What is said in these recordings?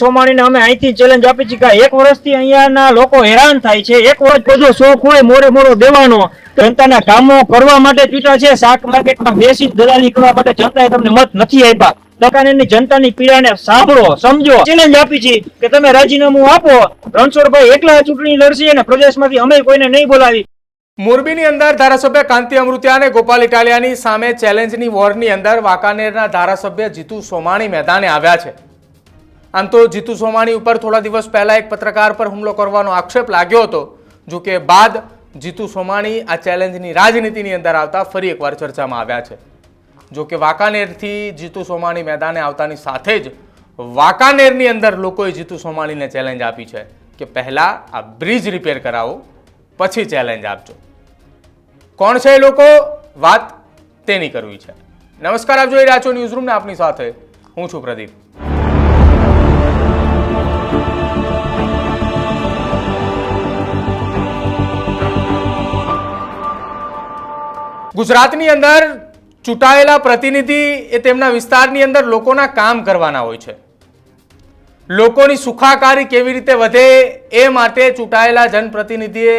સોમાણીને અમે અહીંથી ચેલેન્જ આપી છે કે એક વર્ષથી અહીંયાના લોકો હેરાન થાય છે. એક વર્ષ બધો શોખ હોય, મોરે મોરો દેવાનો. જનતાના કામો કરવા માટે ચૂંટા છે. શાક માર્કેટમાં બેસી દલાલી કરવા માટે જનતાએ તમને મત નથી આપ્યા. જનતાની પીડાને સાંભળો, સમજો. ચેલેન્જ આપી છે કે તમે રાજીનામું આપો. રણછોડભાઈ એકલા ચૂંટણી લડશે અને પ્રદેશમાંથી અમે કોઈને નહીં બોલાવી. મોરબીની અંદર ધારાસભ્ય કાંતિ અમૃતિયા અને ગોપાલ ઇટાલિયાની સામે ચેલેન્જની વોરની અંદર વાંકાનેરના ધારાસભ્ય જીતુ સોમાણી મેદાને આવ્યા છે. આમ તો જીતુ સોમાણી ઉપર થોડા દિવસ પહેલા એક પત્રકાર પર હુમલો કરવાનો આક્ષેપ લાગ્યો હતો. જો કે બાદ જીતુ સોમાણી આ ચેલેન્જની રાજનીતિની અંદર આવતા ફરી એકવાર ચર્ચામાં આવ્યા છે. જો કે વાંકાનેરથી જીતુ સોમાણી મેદાને આવતાની સાથે જ વાંકાનેરની અંદર લોકોએ જીતુ સોમાણીને ચેલેન્જ આપી છે કે પહેલાં આ બ્રિજ રિપેર કરાવો, પછી ચેલેન્જ આપજો. કોણ છે એ લોકો? વાત તેની કરવી છે. નમસ્કાર, આપ જોઈ રહ્યા છો ન્યૂઝ આપની સાથે હું છું પ્રદીપ. ગુજરાતની અંદર ચૂંટાયેલા પ્રતિનિધિ એ તેમના વિસ્તારની અંદર લોકોના કામ કરવાના હોય છે. લોકોની સુખાકારી કેવી રીતે વધે એ માટે ચૂંટાયેલા જનપ્રતિનિધિએ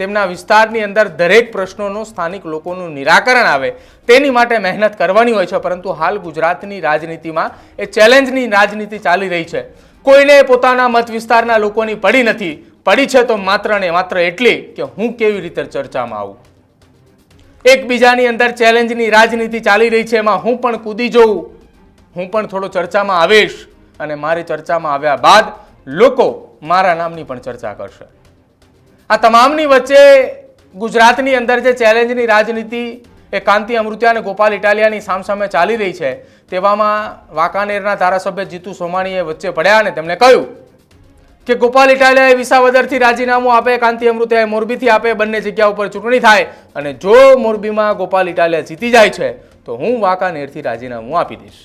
તેમના વિસ્તારની અંદર દરેક પ્રશ્નોનો સ્થાનિક લોકોનું નિરાકરણ આવે તેની માટે મહેનત કરવાની હોય છે, પરંતુ હાલ ગુજરાતની રાજનીતિમાં એ ચેલેન્જની રાજનીતિ ચાલી રહી છે. કોઈને પોતાના મત વિસ્તારના લોકોની પડી નથી. પડી છે તો માત્ર ને માત્ર એટલી કે હું કેવી રીતે ચર્ચામાં આવું? એકબીજાની અંદર ચેલેન્જની રાજનીતિ ચાલી રહી છે. એમાં હું પણ કૂદી જોઉં. હું પણ થોડો ચર્ચામાં આવીશ અને મારી ચર્ચામાં આવ્યા બાદ લોકો મારા નામની પણ ચર્ચા કરશે. આ તમામની વચ્ચે ગુજરાતની અંદર જે ચેલેન્જની રાજનીતિ એ કાંતિ અમૃત્યા અને ગોપાલ ઇટાલિયાની સામસામે ચાલી રહી છે, તેવામાં વાંકાનેરના ધારાસભ્ય જીતુ સોમાણીએ વચ્ચે પડ્યા અને તેમણે કહ્યું કે ગોપાલ ઇટાલિયાએ વિસાવદરથી રાજીનામું આપે, કાંતિ અમૃતિયાએ મોરબીથી આપે, બંને જગ્યા ઉપર ચૂંટણી થાય અને જો મોરબીમાં ગોપાલ ઇટાલિયા જીતી જાય છે, તો હું વાંકાનેરથી રાજીનામું આપી દઈશ.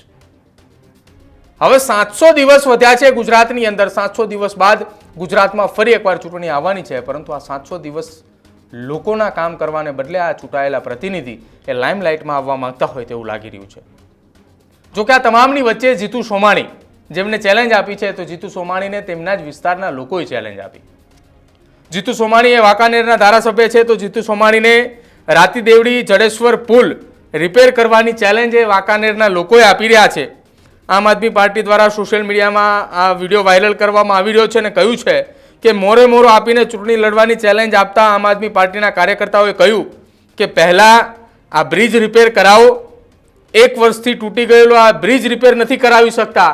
હવે સાતસો દિવસ વધ્યા છે ગુજરાતની અંદર. સાતસો દિવસ બાદ ગુજરાતમાં ફરી એકવાર ચૂંટણી આવવાની છે, પરંતુ આ સાતસો દિવસ લોકોના કામ કરવાને બદલે આ ચૂંટાયેલા પ્રતિનિધિ એ લાઇમલાઇટમાં આવવા માંગતા હોય તેવું લાગી રહ્યું છે. જોકે આ તમામની વચ્ચે જીતુ સોમાણી જેમને ચેલેન્જ આપી છે તો જીતુ સોમાણીને તેમના જ વિસ્તારના લોકોએ ચેલેન્જ આપી. જીતુ સોમાણી એ વાંકાનેરના ધારાસભ્ય છે તો જીતુ સોમાણીને રાતી દેવડી જડેશ્વર પુલ રિપેર કરવાની ચેલેન્જ એ વાંકાનેરના લોકોએ આપી રહ્યા છે. આમ આદમી પાર્ટી દ્વારા સોશિયલ મીડિયામાં આ વીડિયો વાયરલ કરવામાં આવી રહ્યો છે અને કહ્યું છે કે મોરે મોરો આપીને ચૂંટણી લડવાની ચેલેન્જ આપતા આમ આદમી પાર્ટીના કાર્યકર્તાઓએ કહ્યું કે પહેલાં આ બ્રિજ રિપેર કરાવો. એક વર્ષથી તૂટી ગયેલો આ બ્રિજ રિપેર નથી કરાવી શકતા.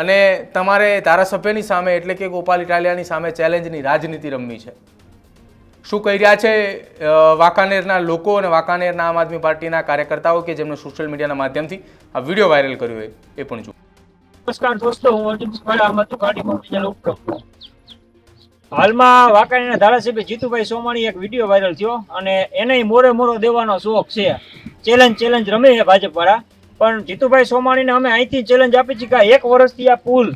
અને તમારે ધારાસભ્યની સામે, એટલે કે ગોપાલ ઇટાલિયાની સામે ચેલેન્જની રાજનીતિ રમવી છે. શું કહી રહ્યા છે વાંકાનેરના લોકો અને વાંકાનેરના આમ આદમી પાર્ટીના કાર્યકર્તાઓ કે જેમણે સોશિયલ મીડિયાના માધ્યમથી આ વીડિયો વાયરલ કર્યો હોય એ પણ જુઓ. નમસ્કાર દોસ્તો, હું અર્જુન ગાડી હાલમાં વાંકાણીના ધારાસભ્ય જીતુભાઈ સોમાણી એક વીડિયો વાયરલ થયો અને એને મોરે મોરો દેવાનો શોખ છે. ચેલેન્જ ચેલેન્જ રમે છે ભાજપ વાળા પણ જીતુભાઈ સોમાણીને અમે અહીંથી ચેલેન્જ આપી છે કે એક વર્ષથી આ પુલ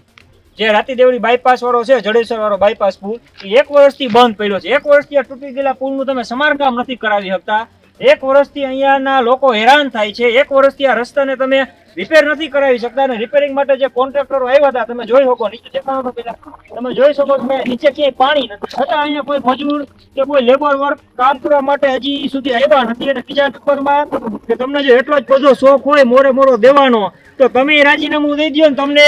જે રાતી દેવડી બાયપાસ વાળો છે, જડેશ્વર વાળો બાયપાસ પુલ, એ એક વર્ષથી બંધ પડ્યો છે. એક વર્ષથી આ તૂટી ગયેલા પુલનું તમે સમારકામ નથી કરાવી શકતા. એક વર્ષથી અહીંયાના લોકો હેરાન થાય છે. એક વર્ષથી આ રસ્તાને તમે રિપેર નથી કરાવી શકતા અને રિપેરિંગ માટે જે કોન્ટ્રાક્ટરો આવ્યા હતા, તમે જોઈ શકો, નીચે દેખાડો પેલા, તમે જોઈ શકો કે નીચે ક્યાંય પાણી નથી. છતાં અહીંયા કોઈ મજૂર કે કોઈ લેબર વર્ક કામ કરવા માટે હજી સુધી આવ્યા નથી. અને બીજા નંબરમાં કે તમને જો એટલો જ બધો શોખ હોય, મોરે મોરો દેવાનો, તો તમે રાજીનામું દઈ દો ને તમને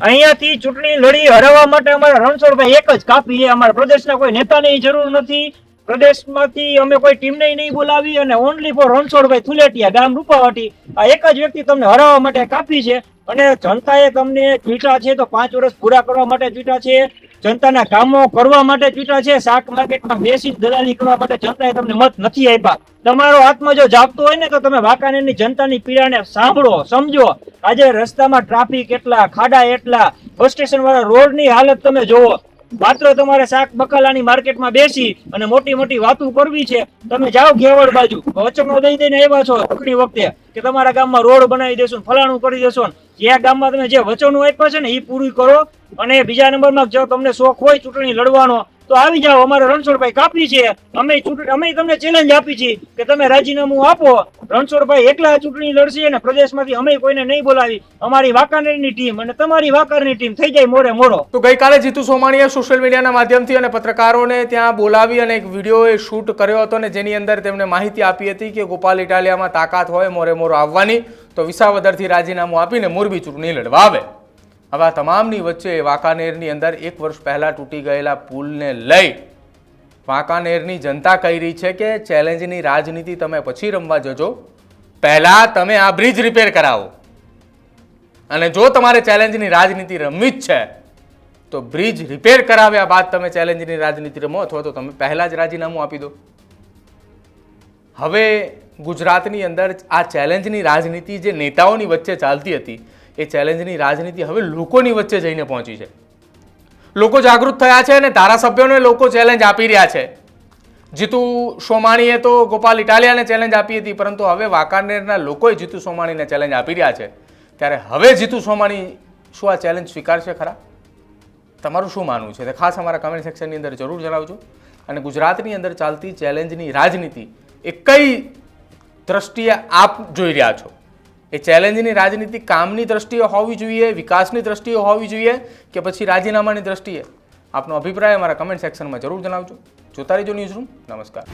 અહીંયાથી ચૂંટણી લડી હરાવવા માટે અમારા રણછોડભાઈ એક જ કાપી છે અમારા પ્રદેશના કોઈ નેતાની જરૂર નથી. પ્રદેશમાંથી અમે કોઈ ટીમને નહીં બોલાવી અને ઓનલી ફોર રણછોડભાઈ થુલેટિયા ગામ રૂપાવટી. આ એક જ વ્યક્તિ તમને હરાવવા માટે કાપી છે અને જનતાએ તમને ચૂંટા છે તો પાંચ વર્ષ પૂરા કરવા માટે ચૂંટા છે, જનતાના કામો કરવા માટે ચૂંટા છે, શાક માર્કેટમાં બેસી દલાલી કરવા માટે જનતાએ તમને મત નથી આપ્યા. તમારો આત્મા જો જાગતો હોય ને તો તમે વાંકાનેરની જનતાની પીડાને સાંભળો, સમજો. આજે રસ્તામાં ટ્રાફિક એટલા, ખાડા એટલા, બસ સ્ટેશન વાળા રોડની હાલત તમે જોવો માત્ર તમારે શાક બકાલાની માર્કેટમાં બેસી અને મોટી મોટી વાતો કરવી છે, તમે જાઓ ઘેવડ બાજુ. વચનો દઈ દઈને આવ્યા છો ચૂંટણી વખતે કે તમારા ગામમાં રોડ બનાવી દેશો ફલાણું કરી દેશો જે ગામમાં તમે જે વચનો આપ્યા છે ને એ પૂરું કરો અને બીજા નંબરમાં જો તમને શોખ હોય ચૂંટણી લડવાનો તો આવી જાઓ, અમારે રણછોડભાઈ કાપી છે. અમે અમે તમને ચેલેન્જ આપી છે કે તમે રાજીનામું આપો. રણછોડભાઈ એકલા ચૂંટણી લડશે અને પ્રદેશમાંથી અમે કોઈને નહીં બોલાવી. અમારી વાંકાનેરની ટીમ અને તમારી વાંકાનેરની ટીમ થઈ જાય મોડે મોડો તો ગઈકાલે જીતુ સોમાણીએ સોશિયલ મીડિયાના માધ્યમથી અને પત્રકારોને ત્યાં બોલાવી અને એક વીડિયો એ શૂટ કર્યો હતો ને જેની અંદર તેમને માહિતી આપી હતી કે ગોપાલ ઇટાલિયામાં તાકાત હોય, મોરે મોરો આવવાની. તો વિસાવદરથી રાજીનામું આપીને મોરબી ચૂંટણી લડવા આવે. હવે આ તમામની વચ્ચે વાંકાનેરની અંદર એક વર્ષ પહેલાં તૂટી ગયેલા પુલને લઈ વાંકાનેરની જનતા કહી રહી છે કે ચેલેન્જની રાજનીતિ તમે પછી રમવા જજો. પહેલાં તમે આ બ્રિજ રિપેર કરાવો. અને જો તમારે ચેલેન્જની રાજનીતિ રમવી જ છે, તો બ્રિજ રિપેર કરાવ્યા બાદ તમે ચેલેન્જની રાજનીતિ રમો અથવા તો તમે પહેલાં જ રાજીનામું આપી દો. હવે ગુજરાતની અંદર આ ચેલેન્જની રાજનીતિ જે નેતાઓની વચ્ચે ચાલતી હતી એ ચેલેન્જની રાજનીતિ હવે લોકોની વચ્ચે જઈને પહોંચી છે. લોકો જાગૃત થયા છે અને ધારાસભ્યોને લોકો ચેલેન્જ આપી રહ્યા છે. જીતુ સોમાણીએ તો ગોપાલ ઇટાલિયાને ચેલેન્જ આપી હતી, પરંતુ હવે વાંકાનેરના લોકોએ જીતુ સોમાણીને ચેલેન્જ આપી રહ્યા છે. ત્યારે હવે જીતુ સોમાણી શું આ ચેલેન્જ સ્વીકારશે ખરા? તમારું શું માનવું છે? તે ખાસ અમારા કમેન્ટ સેક્શનની અંદર જરૂર જણાવજો. અને ગુજરાતની અંદર ચાલતી ચેલેન્જની રાજનીતિ એ કઈ દ્રષ્ટિએ આપ જોઈ રહ્યા છો? એ ચેલેન્જની રાજનીતિ કામની દ્રષ્ટિએ હોવી જોઈએ, વિકાસની દ્રષ્ટિએ હોવી જોઈએ કે પછી રાજીનામાની દ્રષ્ટિએ? આપનો અભિપ્રાય અમારા કમેન્ટ સેક્શનમાં જરૂર જણાવજો. જોતા રહેજો ન્યૂઝરૂમ નમસ્કાર.